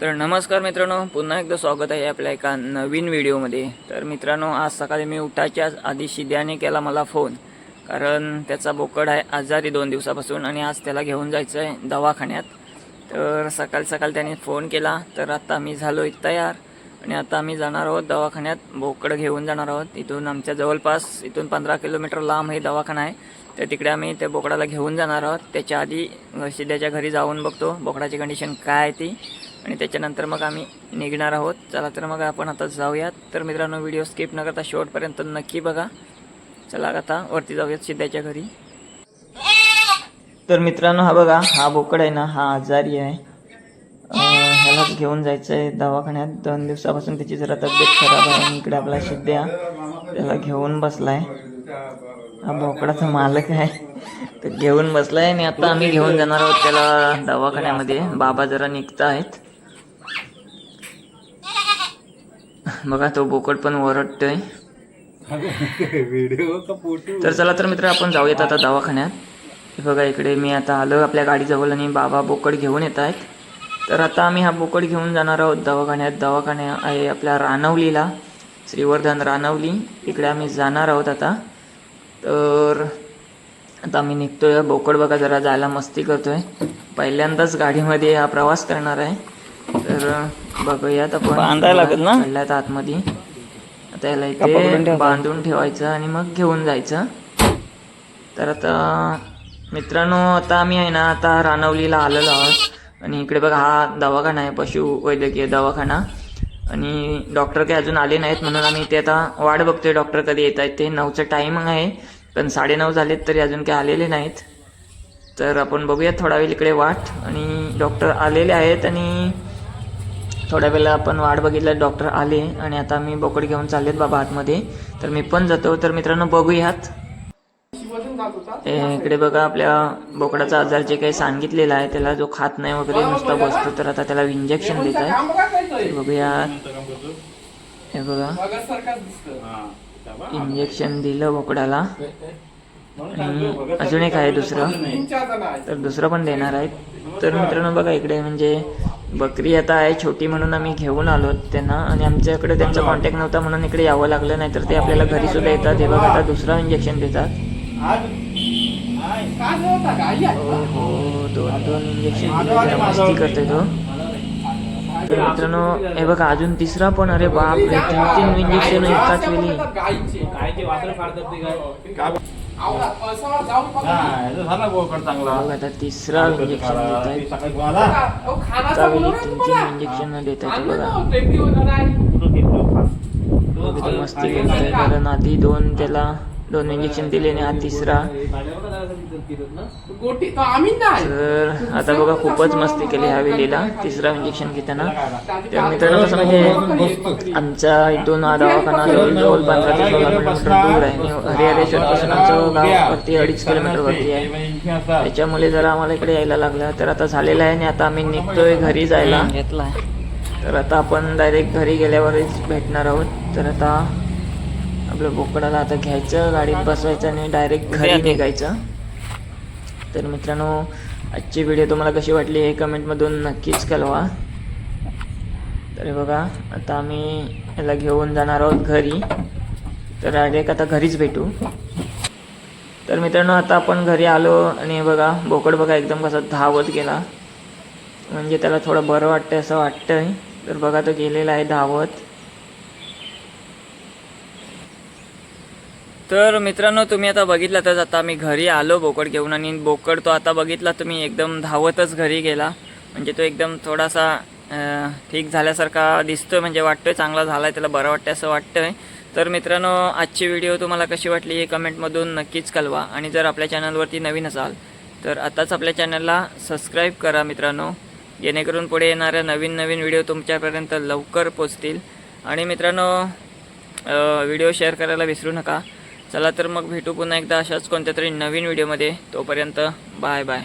तर नमस्कार मित्रांनो पुन्हा एकदा स्वागत आहे आपल्या एका नवीन व्हिडिओमध्ये. तर मित्रांनो आज सकाळी मी उठायच्या आधी शिद्याने केला मला फोन कारण त्याचा बोकड आहे आजारी दोन दिवसापासून आणि आज त्याला घेऊन जायचं आहे दवाखान्यात. तर सकाळ सकाळ त्याने फोन केला तर आता आम्ही झालो तयार आणि आता आम्ही जाणार आहोत दवाखान्यात. बोकड घेऊन जाणार आहोत. इथून आमच्या जवळपास इथून पंधरा किलोमीटर लांब हे दवाखाना आहे. तर तिकडे आम्ही त्या बोकडाला घेऊन जाणार आहोत. त्याच्या आधी शिद्याच्या घरी जाऊन बघतो बोकडाची कंडिशन काय आहे ती. आणि त्याच्यानंतर मग आम्ही निघणार आहोत. चला तर मग आपण आता जाऊयात. तर मित्रांनो व्हिडिओ स्किप न करता शेवटपर्यंत नक्की बघा. चला आता वरती जाऊयात सिद्धाच्या घरी. तर मित्रांनो हा बघा हा बोकड आहे ना हा आजारी आहे. ह्याला ह्यालाच घेऊन जायचं आहे दवाखान्यात. दोन दिवसापासून त्याची जरा तब्येत खराब आहे. आणि इकडे आपला सिद्ध्या त्याला घेऊन बसलाय. हा बोकडाचा मालक आहे. तर घेऊन बसलाय आणि आता आम्ही घेऊन जाणार आहोत त्याला दवाखान्यामध्ये. बाबा जरा निघत आहेत बघा तो बोकड पण ओरडतोय. तर चला तर मित्र आपण जाऊयात आता दवाखान्यात. बघा इकडे मी आता आलो आपल्या गाडीजवळ आणि बाबा बोकड घेऊन येत आहेत. तर आता आम्ही हा बोकड घेऊन जाणार आहोत दवाखान्यात. दवाखान्या आहे आपल्या रानवलीला श्रीवर्धन रानवली. इकडे आम्ही जाणार आहोत आता. तर आता आम्ही निघतोय. बोकड बघा जरा जायला मस्ती करतोय. पहिल्यांदाच गाडीमध्ये हा प्रवास करणार आहे. तर बघूयात आपण बांधायला लागेल ना? चढल्यात आतमध्ये. आता याला इथे बांधून ठेवायचं आणि मग घेऊन जायचं. तर आता मित्रांनो आता आम्ही आहे ना आता रानवलीला आलेलो आहोत. आणि इकडे बघा हा दवाखाना आहे पशु वैद्यकीय दवाखाना. आणि डॉक्टर काही अजून आले नाहीत म्हणून आम्ही इथे आता वाट बघतोय डॉक्टर कधी येत आहेत ते नऊचं टायमिंग आहे पण साडेनऊ झालेत तरी अजून काही आलेले नाहीत. तर आपण बघूया थोडा वेळ इकडे वाट. आणि डॉक्टर आलेले आहेत आणि थोड्या वेळेला आपण वाट बघितलं डॉक्टर आले आणि आता मी बोकड घेऊन चाललेत बाबा आतमध्ये. तर मी पण जातो. तर मित्रांनो बघूयात. इकडे बघा आपल्या बोकडाचा आजार जे काही सांगितलेला आहे त्याला जो खात नाही वगैरे नुसता बसतो तर आता त्याला इंजेक्शन देत आहे. बघूयात. हे बघा. इंजेक्शन दिलं बोकडाला. आणि अजून एक आहे दुसरं. तर दुसरं पण देणार आहेत. तर मित्रांनो बघा इकडे म्हणजे बकरी आता आहे छोटी म्हणून आम्ही घेऊन आलो त्यांना आणि आमच्याकडे त्यांचा कॉन्टॅक्ट नव्हता म्हणून इकडे यावं लागलं नाही तर ते आपल्याला घरी सुद्धा येतात. हे बघा आता दुसरं इंजेक्शन देतात. हो दोन दोन इंजेक्शन दिले मस्ती करतोय तो. तर मित्रांनो हे बघा अजून तिसरा पण अरे बाप रे तीन तीन इंजेक्शन एकाच वेळी. बघा. आता तिसरा इंजेक्शन देत आहेत सकाळी मला त्यावेळी तीन तीन इंजेक्शन देत आहेत बघा. एकदम मस्ती करतोय कारण आधी दोन त्याला दोन इंजेक्शन दिले आणि हा तिसरा. गोटी तो आम्ही नाही. तर आता बघा खूपच मस्ती केली ह्या वेळेला तिसरा इंजेक्शन घेताना. तर मित्रांनो कसं म्हणजे आमच्या इथून हा दवाखाना जवळजवळ पंधरा ते सोळा किलोमीटर दूर आहे. हरिहरेश्वर पासून आमचं गाव वरती अडीच किलोमीटर वरती आहे. त्याच्यामुळे जरा आम्हाला इकडे यायला लागलं. तर आता झालेलं आहे आणि आता आम्ही निघतोय घरी जायला. घेतला तर आता आपण डायरेक्ट घरी गेल्यावरच भेटणार आहोत. तर आता आपलं बोकडाला आता घ्यायचं गाडीत बसवायचं आणि डायरेक्ट घरी निघायचं. तर मित्रांनो आजची व्हिडिओ तुम्हाला कशी वाटली हे कमेंटमधून नक्कीच कळवा. तर हे बघा आता आम्ही याला घेऊन जाणार आहोत घरी. तर डायरेक्ट आता घरीच भेटू. तर मित्रांनो आता आपण घरी आलो आणि बघा बोकड बघा एकदम कसा धावत गेला. म्हणजे त्याला थोडं बरं वाटतंय असं वाटतंय. तर बघा तो गेलेला आहे धावत. तर मित्रांनो तुम्ही आता बघितलातच आता मी घरी आलो बोकड घेऊन आणि बोकड तो आता बघितला तुम्ही एकदम धावतच घरी गेला. म्हणजे तो एकदम थोडासा ठीक झाल्यासारखा दिसतोय म्हणजे वाटतोय चांगला झाला आहे त्याला बरं वाटतं असं वाटतंय. तर मित्रांनो आजची व्हिडिओ तुम्हाला कशी वाटली हे कमेंटमधून नक्कीच कळवा. आणि जर आपल्या चॅनलवरती नवीन असाल तर आताच आपल्या चॅनलला सबस्क्राईब करा मित्रांनो. जेणेकरून पुढे येणाऱ्या नवीन नवीन व्हिडिओ तुमच्यापर्यंत लवकर पोचतील. आणि मित्रांनो व्हिडिओ शेअर करायला विसरू नका. चला तर मग भेटू पुन्हा एकदा अशाच कोणत्या तरी नवीन व्हिडिओमध्ये. तोपर्यंत बाय बाय.